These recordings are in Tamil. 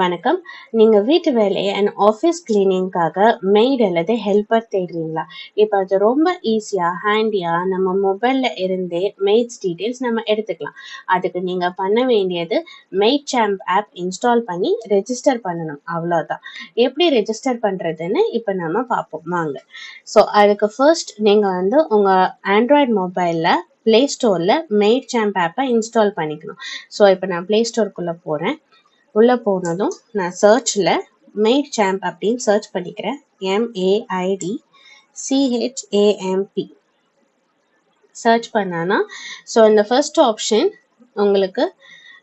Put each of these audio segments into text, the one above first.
வணக்கம். நீங்க வீட்டு வேலை அண்ட் ஆஃபீஸ் கிளீனிங்காக மெய்ட் அல்லது ஹெல்ப்பர் தேடுறீங்களா? இப்போ அது ரொம்ப ஈஸியாக ஹேண்டியாக நம்ம மொபைலில் இருந்தே மெய்ட்ஸ் டீட்டெயில்ஸ் நம்ம எடுத்துக்கலாம். அதுக்கு நீங்க பண்ண வேண்டியது மெய்ட் சாம்ப் ஆப் இன்ஸ்டால் பண்ணி ரெஜிஸ்டர் பண்ணணும். அவ்வளோதான் எப்படி ரெஜிஸ்டர் பண்ணுறதுன்னு இப்போ நம்ம பார்ப்போம். வாங்க. ஸோ அதுக்கு ஃபர்ஸ்ட் நீங்கள் வந்து உங்கள் ஆண்ட்ராய்ட் மொபைலில் ப்ளே ஸ்டோரில் மெய்ட் சாம்ப் ஆப்பை இன்ஸ்டால் பண்ணிக்கணும். ஸோ இப்போ நான் ப்ளே ஸ்டோருக்குள்ளே போகிறேன் உள்ளே போனதும் நான் சர்ச்சில் மெய்ட் சாம்ப் அப்படின்னு சர்ச் பண்ணிக்கிறேன். எம்ஏஐடி சிஹெச்ஏஎம்பி சர்ச் பண்ணானா ஸோ இந்த ஃபர்ஸ்ட் ஆப்ஷன் உங்களுக்கு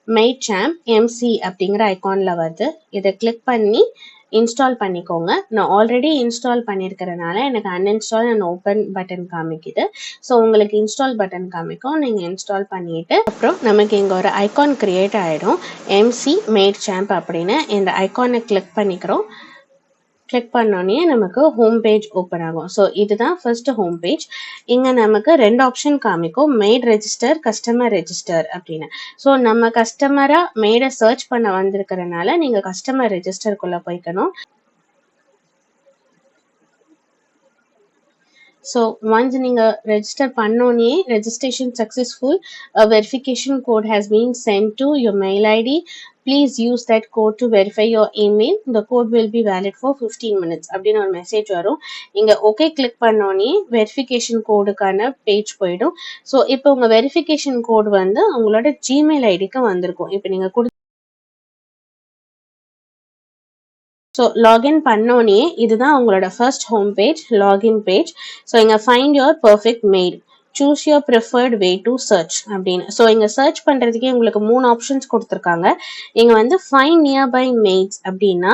மெய்ட் சாம்ப் எம்சி அப்படிங்கிற ஐக்கானில் வருது. இதை கிளிக் பண்ணி இன்ஸ்டால் பண்ணிக்கோங்க. நான் ஆல்ரெடி இன்ஸ்டால் பண்ணியிருக்கிறனால எனக்கு அன்இன்ஸ்டால் அண்ட் ஓப்பன் பட்டன் காமிக்குது. ஸோ உங்களுக்கு இன்ஸ்டால் பட்டன் காமிக்கும். நீங்கள் இன்ஸ்டால் பண்ணிட்டு அப்புறம் நமக்கு இங்கே ஒரு ஐக்கான் கிரியேட் ஆகிடும் எம்சி மேட் சாம்ப் அப்படின்னு. இந்த ஐக்கானை கிளிக் பண்ணிக்கிறோம். கிளிக் பண்ணோடனே நமக்கு ஹோம் பேஜ் ஓப்பன் ஆகும். ஸோ இதுதான் ஃபர்ஸ்ட் ஹோம் பேஜ் இங்கே நமக்கு ரெண்டு ஆப்ஷன் காமிக்கும். மெய்ட் ரெஜிஸ்டர் கஸ்டமர் ரெஜிஸ்டர் அப்படின்னு. ஸோ நம்ம கஸ்டமராக மெய்டை சர்ச் பண்ண வந்திருக்கிறனால நீங்கள் கஸ்டமர் ரெஜிஸ்டருக்குள்ளே போய்க்கணும். ஸோ ஒன்ஸ் நீங்கள் ரெஜிஸ்டர் பண்ணோன்னே registration successful verification code has been sent to your mail ID please use that code to verify your email இந்த code will be valid for fifteen minutes அப்படின்னு ஒரு மெசேஜ் வரும். இங்கே ஓகே கிளிக் பண்ணோன்னே வெரிஃபிகேஷன் கோடுக்கான பேஜ் போயிடும். ஸோ இப்போ உங்கள் வெரிஃபிகேஷன் கோடு வந்து உங்களோட ஜிமெயில் ஐடிக்கு வந்திருக்கும். இப்போ நீங்கள் கொடு ஸோ லாகின் பண்ணோன்னே இதுதான் உங்களோட first home page login page so இங்கே find your perfect maid choose your preferred way to search அப்படின்னு. ஸோ இங்கே சர்ச் பண்ணுறதுக்கே உங்களுக்கு மூணு ஆப்ஷன்ஸ் கொடுத்துருக்காங்க. இங்கே வந்து ஃபைன் நியர்பை மெய்ட்ஸ் அப்படின்னா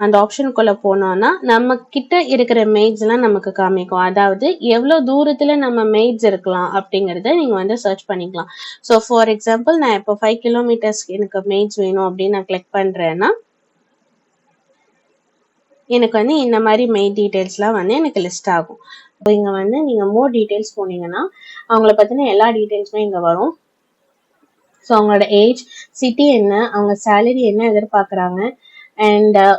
அந்த ஆப்ஷனுக்குள்ளே போனோம்னா நம்ம கிட்ட இருக்கிற மெய்ட்ஸ்லாம் நமக்கு காமிக்கும். அதாவது எவ்வளோ தூரத்தில் நம்ம மெய்ட்ஸ் இருக்கலாம் அப்படிங்கிறத நீங்கள் வந்து சர்ச் பண்ணிக்கலாம். ஸோ ஃபார் எக்ஸாம்பிள் நான் இப்போ ஃபைவ் கிலோமீட்டர்ஸ் எனக்கு மெய்ட்ஸ் வேணும் அப்படின்னு நான் கிளிக் பண்ணுறேன்னா எனக்கு வந்து இந்த மாதிரி மெயில் டீட்டெயில்ஸ்லாம் வந்து எனக்கு லிஸ்ட் ஆகும். இங்கே வந்து நீங்கள் மோர் டீட்டெயில்ஸ் போனீங்கன்னா அவங்கள பற்றின எல்லா டீட்டெயில்ஸுமே இங்கே வரும். ஸோ அவங்களோட ஏஜ் சிட்டி என்ன அவங்க சேலரி என்ன எதிர்பார்க்குறாங்க அண்ட் uh,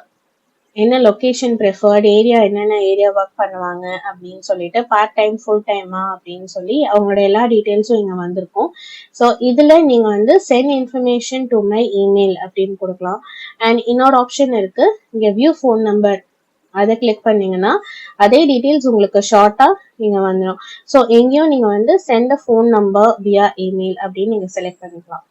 என்ன லொக்கேஷன் ப்ரிஃபர்ட் ஏரியா என்னென்ன ஏரியா ஒர்க் பண்ணுவாங்க அப்படின்னு சொல்லிட்டு பார்ட் டைம் ஃபுல் டைமா அப்படின்னு சொல்லி அவங்களோட எல்லா டீட்டெயில்ஸும் இங்கே வந்திருக்கும். ஸோ இதில் நீங்கள் வந்து send information to my email அப்படின்னு கொடுக்கலாம். அண்ட் இன்னொரு ஆப்ஷன் இருக்குது இங்கே வியூ ஃபோன் நம்பர் அதை கிளிக் பண்ணீங்கன்னா அதே டீட்டெயில்ஸ் உங்களுக்கு ஷார்ட்டாக நீங்க வந்துடும் ஸோ எங்கேயும் நீங்கள் வந்து send phone number via email அப்படின்னு நீங்கள் செலக்ட் பண்ணிக்கலாம்.